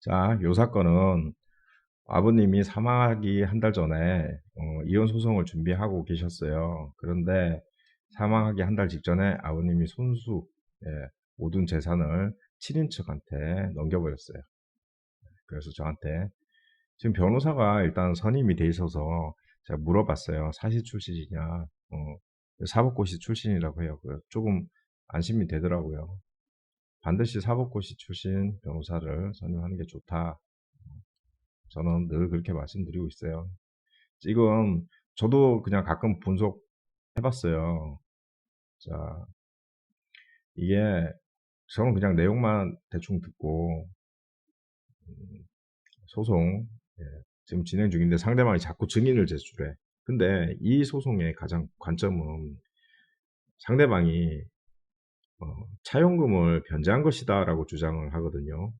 자, 요 사건은 아버님이 사망하기 한 달 전에 어, 이혼 소송을 준비하고 계셨어요. 그런데 사망하기 한 달 직전에 아버님이 손수 예, 모든 재산을 친인척한테 넘겨버렸어요. 그래서 저한테 지금 변호사가 일단 선임이 돼 있어서 제가 물어봤어요. 사시 출신이냐, 어, 사법고시 출신이라고 해요. 조금 안심이 되더라고요. 반드시 사법고시 출신 변호사를 선임하는 게 좋다. 저는 늘 그렇게 말씀드리고 있어요. 지금 저도 그냥 가끔 분석해봤어요. 자, 이게 저는 그냥 내용만 대충 듣고 음, 소송 예, 지금 진행 중인데 상대방이 자꾸 증인을 제출해. 근데 이 소송의 가장 관점은 상대방이 어, 차용금을 변제한 것이다라고 주장을 하거든요.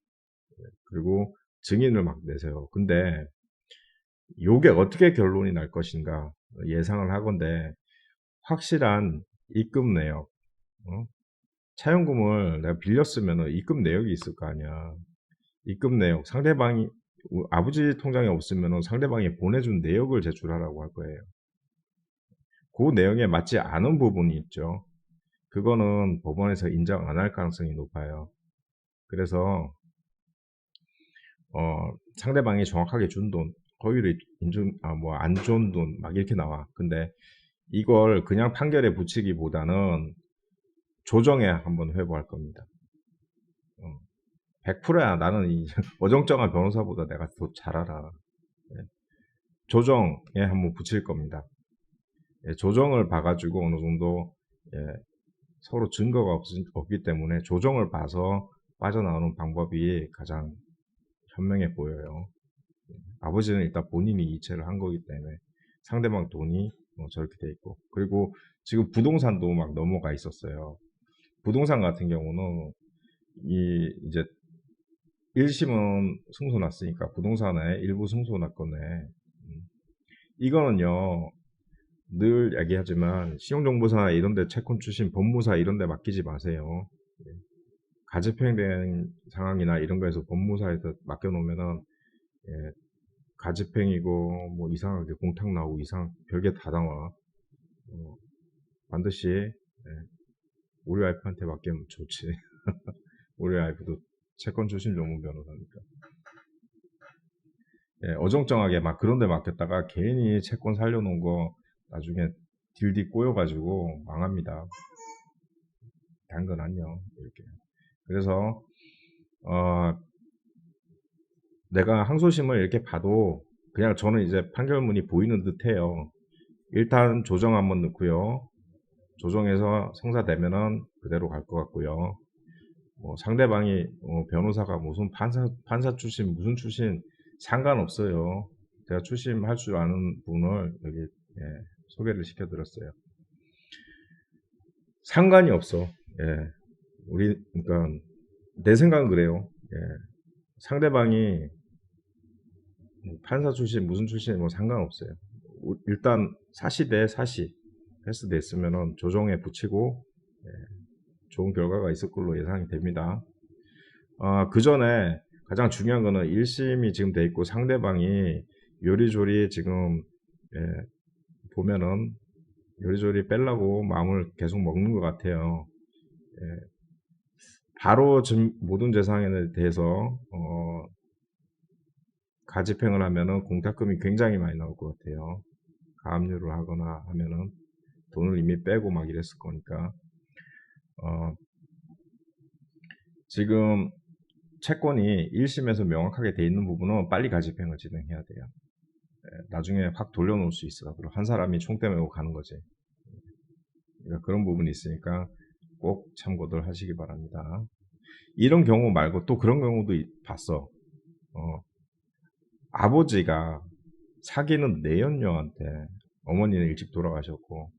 예, 그리고 증인을 막 내세요. 근데 요게 어떻게 결론이 날 것인가 예상을 하건데 확실한 입금 내역, 어? 차용금을 내가 빌렸으면 입금 내역이 있을 거 아니야. 입금 내역, 상대방이 아버지 통장에 없으면 상대방이 보내준 내역을 제출하라고 할 거예요. 그 내용에 맞지 않은 부분이 있죠. 그거는 법원에서 인정 안 할 가능성이 높아요. 그래서 어, 상대방이 정확하게 준 돈, 허위를 인증, 아, 뭐, 안 준 돈, 막 이렇게 나와. 근데 이걸 그냥 판결에 붙이기보다는 조정에 한번 회부할 겁니다. 어, 100%야. 나는 이 어정쩡한 변호사보다 내가 더 잘 알아. 예. 조정에 한번 붙일 겁니다. 예, 조정을 봐가지고 어느 정도 예, 서로 증거가 없, 없기 때문에 조정을 봐서 빠져나오는 방법이 가장 현명해 보여요. 아버지는 일단 본인이 이체를 한 거기 때문에 상대방 돈이 뭐 저렇게 돼 있고 그리고 지금 부동산도 막 넘어가 있었어요. 부동산 같은 경우는 이 이제 1심은 승소 났으니까 부동산에 일부 승소 났거네. 음. 이거는요 늘 얘기하지만 신용정보사 이런데 채권 출신 법무사 이런데 맡기지 마세요. 예. 가집행된 상황이나 이런 거에서 법무사에서 맡겨놓으면은 예, 가집행이고 뭐 이상하게 공탁 나오고 이상 별게 다 나와 어, 반드시 예, 우리 와이프한테 맡기면 좋지 우리 와이프도 채권 출신 전문 변호사니까 예, 어정쩡하게 막 그런 데 맡겼다가 괜히 채권 살려놓은 거 나중에 딜디 꼬여가지고 망합니다 당근 안녕 이렇게 그래서 어, 내가 항소심을 이렇게 봐도 그냥 저는 이제 판결문이 보이는 듯해요. 일단 조정 한번 넣고요. 조정해서 성사되면은 그대로 갈 것 같고요. 뭐 상대방이 어, 변호사가 무슨 판사 판사 출신 무슨 출신 상관없어요. 제가 출심할 줄 아는 분을 여기 예, 소개를 시켜드렸어요. 상관이 없어. 예. 우리 그러니까 내 생각은 그래요. 예. 상대방이 뭐 판사 출신 무슨 출신 뭐 상관없어요. 일단 사시 대 사시 패스 됐으면은 조정에 붙이고 예. 좋은 결과가 있을 걸로 예상이 됩니다. 어, 그 전에 가장 중요한 거는 1심이 지금 돼 있고 상대방이 요리조리 지금 예, 보면은 요리조리 뺄라고 마음을 계속 먹는 것 같아요. 예, 바로 모든 재산에 대해서 어, 가집행을 하면은 공탁금이 굉장히 많이 나올 것 같아요. 가압류를 하거나 하면은 돈을 이미 빼고 막 이랬을 거니까 어, 지금 채권이 1심에서 명확하게 돼 있는 부분은 빨리 가집행을 진행해야 돼요. 네, 나중에 확 돌려놓을 수 있어. 그리고 한 사람이 총대 메고 가는 거지. 그러니까 그런 부분이 있으니까 꼭 참고들 하시기 바랍니다. 이런 경우 말고 또 그런 경우도 봤어. 어, 아버지가 사귀는 내연녀한테 어머니는 일찍 돌아가셨고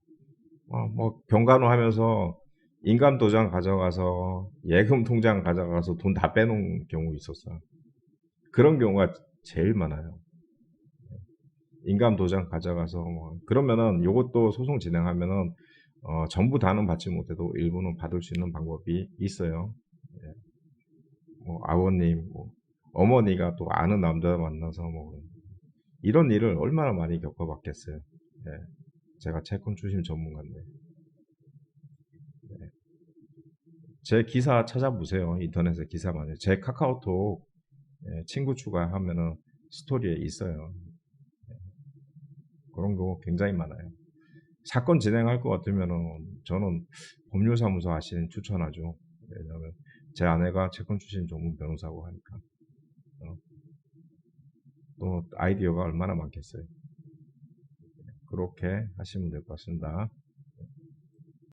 어, 뭐 병간호 하면서 인감 도장 가져가서 예금 통장 가져가서 돈 다 빼놓은 경우 있었어. 그런 경우가 제일 많아요. 인감 도장 가져가서 뭐 그러면은 이것도 소송 진행하면은 어, 전부 다는 받지 못해도 일부는 받을 수 있는 방법이 있어요. 예. 뭐 아버님, 뭐 어머니가 또 아는 남자 만나서 뭐 이런 일을 얼마나 많이 겪어봤겠어요. 예. 제가 채권 추심 전문가인데. 예. 제 기사 찾아보세요. 인터넷에 기사 많이. 제 카카오톡 예, 친구 추가하면은 스토리에 있어요. 예. 그런 거 굉장히 많아요. 사건 진행할 것 같으면은 저는 법률사무소 하시는 추천하죠. 왜냐하면 제 아내가 채권 출신 전문 변호사고 하니까 어. 또 아이디어가 얼마나 많겠어요. 그렇게 하시면 될 것 같습니다.